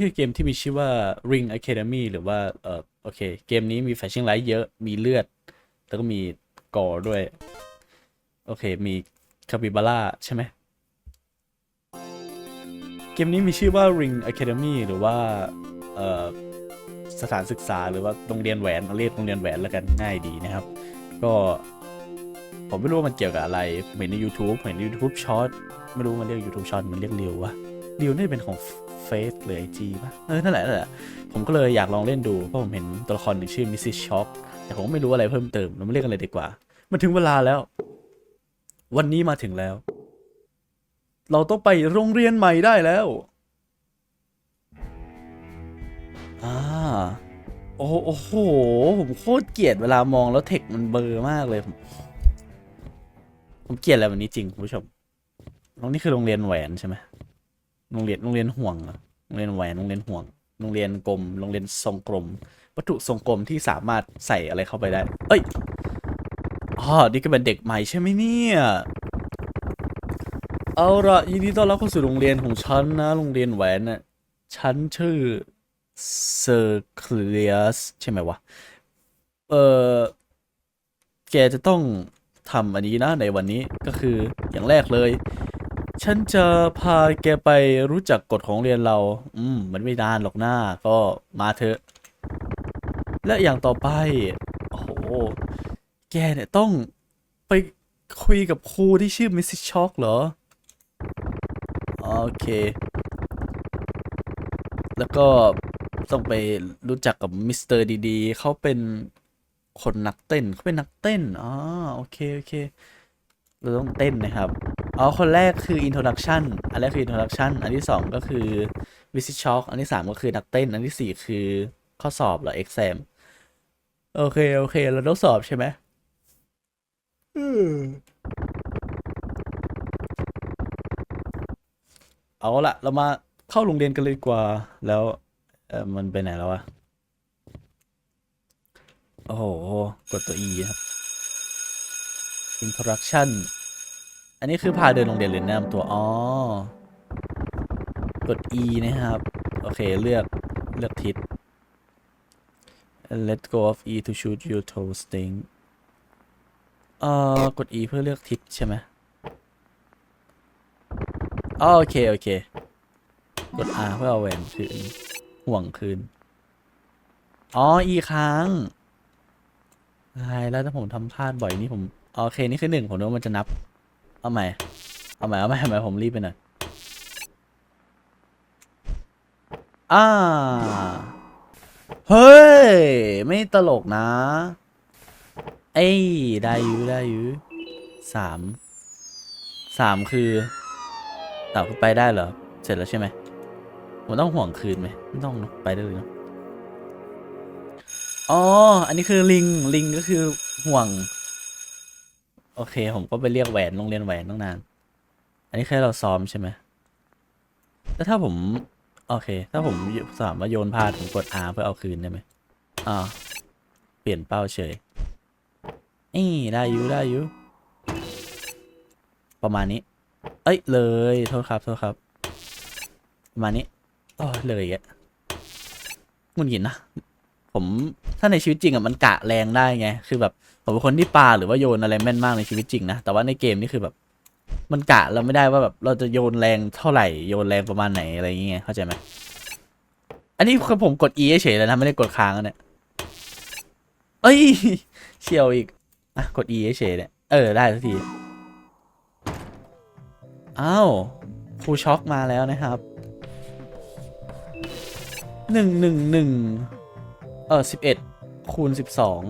คือเกมที่มีชื่อว่า Ring Academy หรือว่าเออโอเค เกมนี้มีแฟชั่นไลท์เยอะมีเลือด แล้วก็มีกอด้วย โอเค มีคาปิบาร่าใช่ไหมเกมนี้มีชื่อว่า Ring Academy หรือว่าเอ่อสถานศึกษาหรือว่าโรงเรียนแหวนเรียกโรงเรียนแหวนแล้วกันง่ายดีนะครับ ก็ผมไม่รู้ว่ามันเกี่ยวกับอะไรเห็นใน YouTube เห็นใน YouTube Short ไม่รู้มันเรียก YouTube Short มันเรียกเรียววะ เรียวน่าจะเป็นของเฟซหรือไอจีป่ะ เออ นั่นแหละนั่นแหละ ผมก็เลยอยากลองเล่นดู เพราะผมเห็นตัวละครหนึ่งชื่อ Mrs. Shock แต่ผมไม่รู้อะไรเพิ่มเติม เรามาเรียกกันเลยดีกว่า มันถึงเวลาแล้ว วันนี้มาถึงแล้ว เราต้องไปโรงเรียนใหม่ได้แล้วอ่าโอ้โอ้โห ผมโคตรเกลียดเวลามองแล้วเทคมันเบลอมากเลย ผมผมเกลียดอะไรแบบนี้จริงคุณผู้ชมตรงนี้คือโรงเรียนแหวนใช่ไหม โรงเรียนโรงเรียนห่วงโรงเรียนแหวนโรงเรียนห่วงโรงเรียนกลมโรงเรียนทรงกลม วัตถุทรงกลมที่สามารถใส่อะไรเข้าไปได้ เอ้ยอ๋อนี่ก็เป็นเด็กใหม่ใช่ไหมเนี่ย เอาละยินดีต้อนรับเข้าสู่โรงเรียนของฉันนะ โรงเรียนแหวนน่ะฉันชื่อเซอร์เคลียสใช่ไหมวะ เออแกจะต้องทำอันนี้นะในวันนี้ก็คืออย่างแรกเลย ฉันจะพาแกไปรู้จักกฎของเรียนเรา อืม มันไม่นานหรอกหน้า ก็มาเถอะ และอย่างต่อไป โอ้โห แกเนี่ยต้องไปคุยกับครูที่ชื่อมิสซิช็อกเหรอ โอเค แล้วก็ต้องไปรู้จักกับมิสเตอร์ดีๆเขาเป็นคนนักเต้นเขาเป็นนักเต้น อ๋อ โอเค โอเค เราต้องเต้นนะครับ อ๋อ คนแรกคือ introduction อันแรกคือ introduction อันที่สองก็คือ visit shock อันที่สามก็คือนักเต้น อันที่สี่คือข้อสอบเหรอ exam โอเค โอเค เราต้องสอบใช่ไหมอืมเอาละเรามาเข้าโรงเรียนกันเลยดีกว่า แล้วเออมันไปไหนแล้ววะ โอ้โห กดตัว E ครับ introduction อันนี้คือพาเดินโรงเรียนหรือแนะนำตัว อ๋อ กด E นะครับ โอเค เลือก เลือกทิศ let go of E to shoot your toe sting เอ่อ กด E เพื่อเลือกทิศใช่ไหมอ๋อโอเค โอเค กด R เพื่อเอาแหวนคืน ห่วงคืน อ๋อ E ค้างตายแล้วถ้าผมทำพลาดบ่อยนี่ผม โอเค นี่คือหนึ่งผมว่ามันจะนับ เอาใหม่ เอาใหม่ เอาใหม่เอาใหม่ผมรีบไปหน่อย อ่า เฮ้ย ไม่ตลกนะ เอ้ย ได้อยูได้อยูสาม สามคือต่าคือไปได้เหรอ เสร็จแล้วใช่ไหมผมต้องห่วงคืนไหมไม่ต้องนะไปได้เลยเนะอ๋อ อันนี้คือลิง ลิงก็คือห่วง โอเค ผมก็ไปเรียกแหวนโรงเรียนแหวนตั้งนาน อันนี้แค่เราซ้อมใช่ไหมแล้วถ้าผม โอเค ถ้าผมสามารถโยนพลาดผมกด R เพื่อเอาคืนได้ไหมอ่าเปลี่ยนเป้าเฉยนี่ได้อยู่ได้อยู่ประมาณนี้ เอ้ยเลยโทษครับโทษครับ ประมาณนี้อ๋อเลยอะงุนหินนะ ผมถ้าในชีวิตจริงอะมันกะแรงได้ไง คือแบบผมเป็นคนที่ปาหรือว่าโยนอะไรแม่นมากในชีวิตจริงนะแต่ว่าในเกมนี่คือแบบ มันกะเราไม่ได้ว่าแบบเราจะโยนแรงเท่าไหร่โยนแรงประมาณไหนอะไรอย่างเงี้ยเข้าใจไหมอันนี้คือผมกด E เฉยๆแล้วนะไม่ได้กดค้างอะเนี่ยเอ้ยเชียวอีกอะกด E เฉยๆเนี่ยเออได้สักทีอ้าวครูช็อกมาแล้วนะครับหนึ่งหนึ่งหนึ่ง เออสิบเอ็ดคูณสิบสอง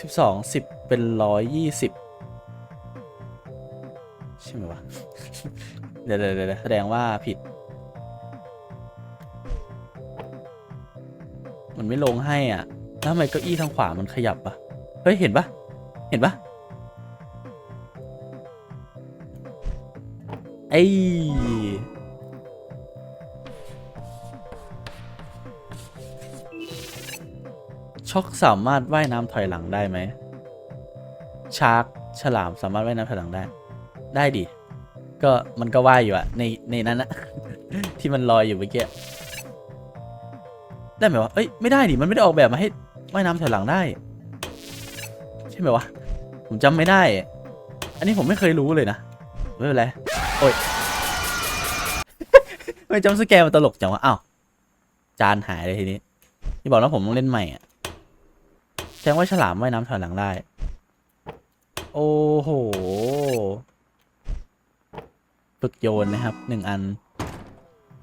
สิบสองสิบเป็นร้อยยี่สิบใช่ไหมวะ เดี๋ยวเดี๋ยวแสดงว่าผิด มันไม่ลงให้อะแล้วทำไมเก้าอี้ทางขวามันขยับปะเฮ้ย เห็นปะเห็นปะไอ้ ช็อกสามารถว่ายน้ำถอยหลังได้ไหมชาร์กฉลามสามารถว่ายน้ำถอยหลังได้ ได้ดิ ก็มันก็ว่ายอยู่อะในในนั้นนะที่มันลอยอยู่เมื่อกี้ได้ไหมวะเอ้ยไม่ได้ดิมันไม่ได้ออกแบบมาให้ว่ายน้ำถอยหลังได้ ใช่ไหมวะผมจำไม่ได้ อันนี้ผมไม่เคยรู้เลยนะไม่เป็นไรโอ้ยไม่จำสแกนมันตลกจังวะอ้าวจานหายเลยทีนี้ที่บอกว่าผมต้องเล่นใหม่อะ แสดงว่าฉลามว่ายน้ำถอยหลังได้ โอ้โห ฝึกโยนนะครับหนึ่งอัน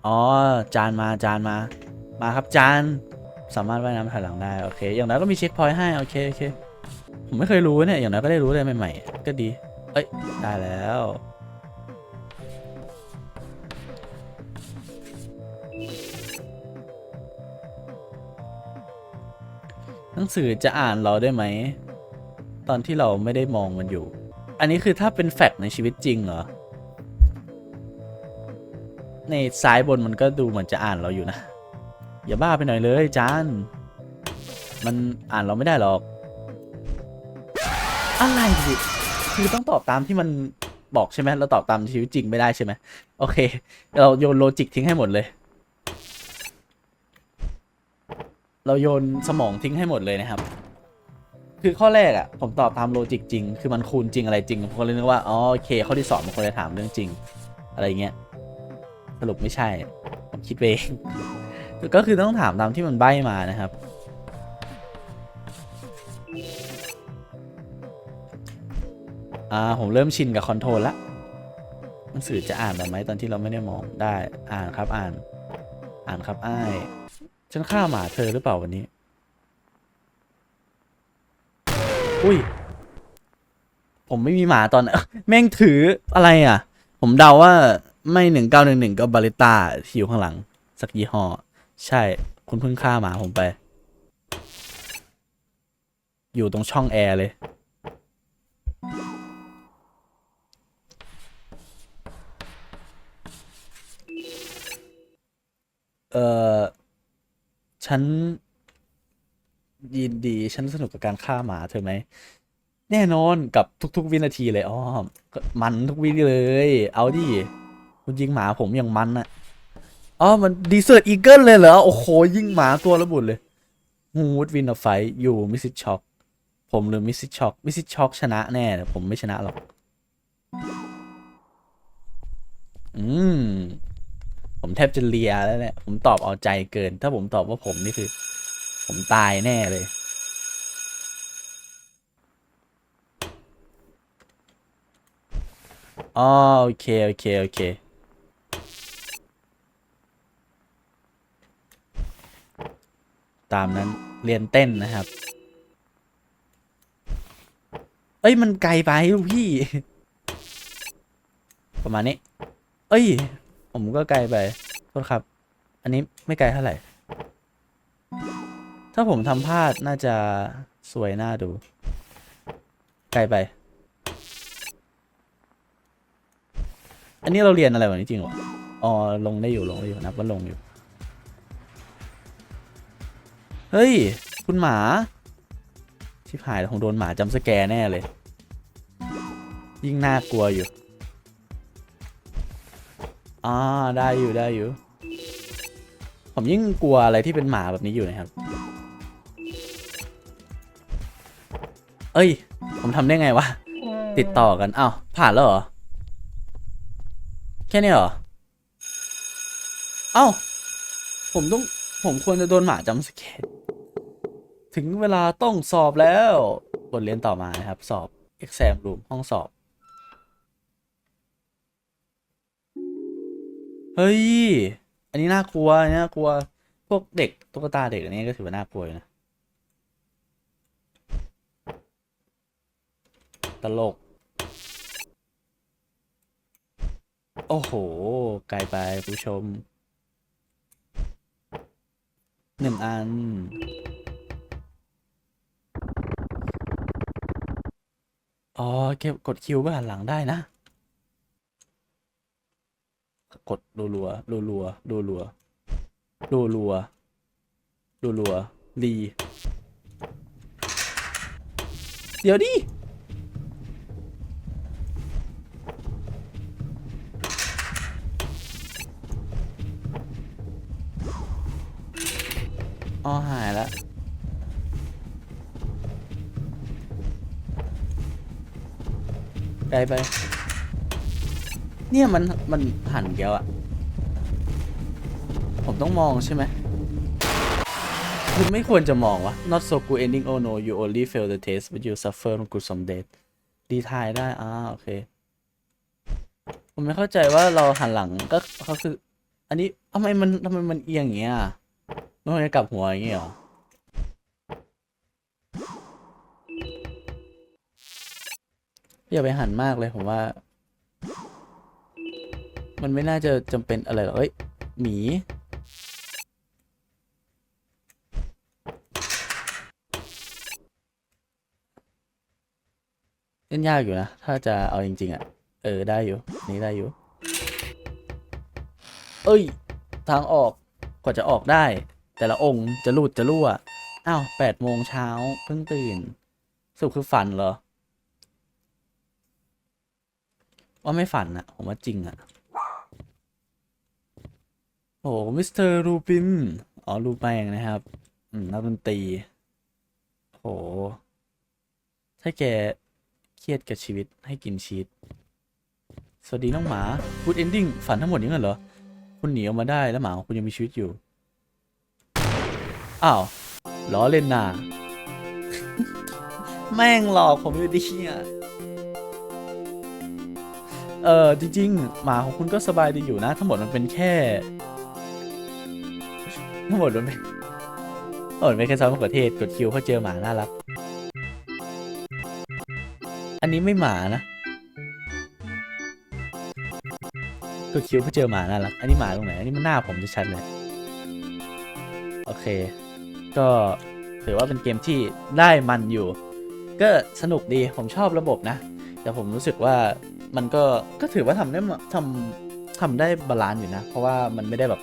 อ๋อ จานมาจานมา มาครับจาน สามารถว่ายน้ำถอยหลังได้ โอเค อย่างน้อยก็มีเช็คพอยต์ให้ โอเค โอเค ผมไม่เคยรู้เนี่ย อย่างน้อยก็ได้รู้อะไรใหม่ ๆ ก็ดี เอ้ย ได้แล้ว หนังสือจะอ่านเราได้ไหม ตอนที่เราไม่ได้มองมันอยู่ อันนี้คือถ้าเป็นแฟกต์ในชีวิตจริงเหรอ ในซ้ายบนมันก็ดูเหมือนจะอ่านเราอยู่นะ อย่าบ้าไปหน่อยเลยจาน มันอ่านเราไม่ได้หรอก อะไรดิคือต้องตอบตามที่มันบอกใช่ไหมเราตอบตามชีวิตจริงไม่ได้ใช่ไหมโอเค เราโยนโลจิกทิ้งให้หมดเลย เราโยนสมองทิ้งให้หมดเลยนะครับ คือข้อแรกอะ่ะผมตอบตามโลจิกจริง คือมันคูณจริงอะไรจริงผมก็เลยนึกว่าอ๋อโอเคข้อที่สองมันควรจะถามเรื่องจริง อะไรเงี้ยสรุปไม่ใช่ ผมคิดเองก็คือต้องถามตามที่มันใบ้มานะครับ อ่าผมเริ่มชินกับคอนโทรลละหนังสือจะอ่านแบบไหมตอนที่เราไม่ได้มองได้อ่านครับอ่าน อ่านครับอ้าย ฉันฆ่าหมาเธอหรือเปล่าวันนี้ อุ้ย ผมไม่มีหมาตอนแม่งถืออะไรอะ ผมเดาว่าไม่หนึ่งเก้าหนึ่งหนึ่งก็บาริต้าที่อยู่ข้างหลัง สักยี่ห้อ ใช่ คุณเพิ่งฆ่าหมาผมไป อยู่ตรงช่องแอร์เลย เออ ฉันยินดี ฉันสนุกกับการฆ่าหมาเธอไหม แน่นอนกับทุก ๆ วินาทีเลยอ๋อก็มันทุกวิเลย เอาดิคุณยิงหมาผมอย่างมันอะอ๋อมันดีเซอร์อีเกิลเลยเหรอ โอ้โห ยิงหมาตัวระบุเลยฮูดวินไฟอยู่มิสซิช็อกผมหรือมิสซิช็อกมิสซิช็อกชนะแน่แต่ผมไม่ชนะหรอก อืม ผมแทบจะเลียแล้วเนี่ยผมตอบเอาใจเกิน ถ้าผมตอบว่าผมนี่คือ ผมตายแน่เลยอ๋อโอเค โอเค โอเค ตามนั้นเรียนเต้นนะครับ เอ้ย มันไกลไปลูกพี่ ประมาณนี้ เอ้ย ผมก็ไกลไปโทษครับ อันนี้ไม่ไกลเท่าไหร่ ถ้าผมทำพลาดน่าจะสวยน่าดู ไกลไป อันนี้เราเรียนอะไรแบบนี้จริงหรออ๋อลงได้อยู่ลงได้อยู่นับว่าลงอยู่ เฮ้ย คุณหมา ชิบหายแล้วคงโดนหมาจำสแกร์แน่เลย ยิ่งน่ากลัวอยู่ อ่าได้อยู่ได้อยู่ ผมยิ่งกลัวอะไรที่เป็นหมาแบบนี้อยู่นะครับ เอ้ย ผมทำได้ไงวะ ติดต่อกันอ้าวผ่านแล้วเหรอ แค่นี้เหรอ เอ้า ผมต้อง ผมควรจะโดนหมาจำสเกตถึงเวลาต้องสอบแล้ว บทเรียนต่อมานะครับ สอบ exam room ห้องสอบ เฮ้ย อันนี้น่ากลัวอันนี้น่ากลัว พวกเด็กตุ๊กตาเด็กอันนี้ก็ถือว่าน่ากลัวอยู่นะ ตลก โอ้โห ไกลไปคุณผู้ชม หนึ่งอัน อ๋อ เก็บกดคิวไปหันหลังได้นะ กดรัวรัวรัวรัวรัวรัวรัวรัวรัวรีเดี๋ยวดิอ๋อหายแล้วไปไป เนี่ยมันมันหันเดียวอะผมต้องมองใช่ไหมคุณไม่ควรจะมองวะ not so good ending oh no you only fail the test but you suffer good some death ดีทายได้อ่าโอเค ผมไม่เข้าใจว่าเราหันหลังก็เขาคือ อันนี้ทำไมมันทำไมมันเอียงอย่างเงี้ยมันควรจะกลับหัวอย่างเงี้ยหรออย่าไปหันมากเลยผมว่า มันไม่น่าจะจำเป็นอะไรหรอกเอ้ยหมีเล่นยากอยู่นะ ถ้าจะเอาจริง ๆ อะ เออ ได้อยู่ นี่ได้อยู่ เอ้ย ทางออก กว่าจะออกได้ แต่ละองค์จะหลุดจะรั่ว อ้าวแปดโมงเช้าเพิ่งตื่นสรุปคือฝันเหรอ ว่าไม่ฝันอะผมว่าจริงอะ โอ้มิสเตอร์รูปินอ๋อรูแปงนะครับ อืมนักดนตรีโห ถ้าแกเครียดกับชีวิตให้กินชีสสวัสดีน้องหมาพูดเอนดิ้งฝันทั้งหมดนี้กันเหรอ คุณหนีออกมาได้แล้วหมาของคุณยังมีชีวิตอยู่ อ้าวล้อเล่นน่ะแม่งหลอกผมอยู่ดีอะเออจริง ๆ หมาของคุณก็สบายดีอยู่นะ ทั้งหมดมันเป็นแค่ หมดมันเป็นทั้งหมดมันเป็นแค่ซ้อสมะเขือเทศกดคิวเขาเจอหมาน่ารัก อันนี้ไม่หมานะกดคิวเขาเจอหมาน่ารัก อันนี้หมาตรงไหน อันนี้มันหน้าผมจะชัดเลย โอเค ก็ถือว่าเป็นเกมที่ได้มันอยู่ ก็สนุกดีผมชอบระบบนะ แต่ผมรู้สึกว่ามันก็ก็ถือว่าทำได้ทำทำได้บาลานซ์อยู่นะ เพราะว่ามันไม่ได้แบบ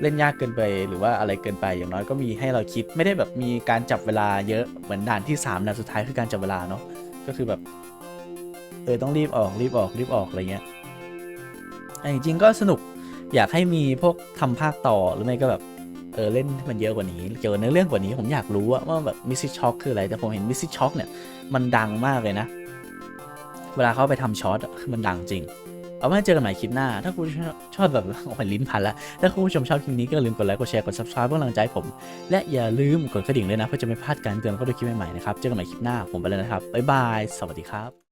เล่นยากเกินไปหรือว่าอะไรเกินไปอย่างน้อยก็มีให้เราคิดไม่ได้แบบมีการจับเวลาเยอะเหมือนด่านที่3ด่านสุดท้ายคือการจับเวลาเนาะก็คือแบบเออต้องรีบออกรีบออกรีบออกอะไรเงี้ยแต่จริงๆก็สนุกอยากให้มีพวกทำภาคต่อหรือไม่ก็แบบเออเล่นมันเยอะกว่านี้เกี่ยวกับเนื้อเรื่องกว่านี้ผมอยากรู้ว่าว่าแบบมิสซิช็อคคืออะไรแต่ผมเห็นมิสซิช็อคเนี่ยมันดังมากเลยนะ เวลาเขาไปทำช็อตคือมันดังจริง เอาไว้เจอกันใหม่คลิปหน้า ถ้าคุณชอบชอบแบบโอ้ยลิ้นพันละ ถ้าคุณผู้ชมชอบคลิปนี้ก็ลืมกดไลค์ กดแชร์ กด subscribe เพื่อกำลังใจผม และอย่าลืมกดกระดิ่งด้วยนะ เพื่อจะไม่พลาดการเตือนก็ดูคลิปใหม่ๆนะครับ เจอกันใหม่คลิปหน้า ผมไปแล้วนะครับ บ๊ายบาย สวัสดีครับ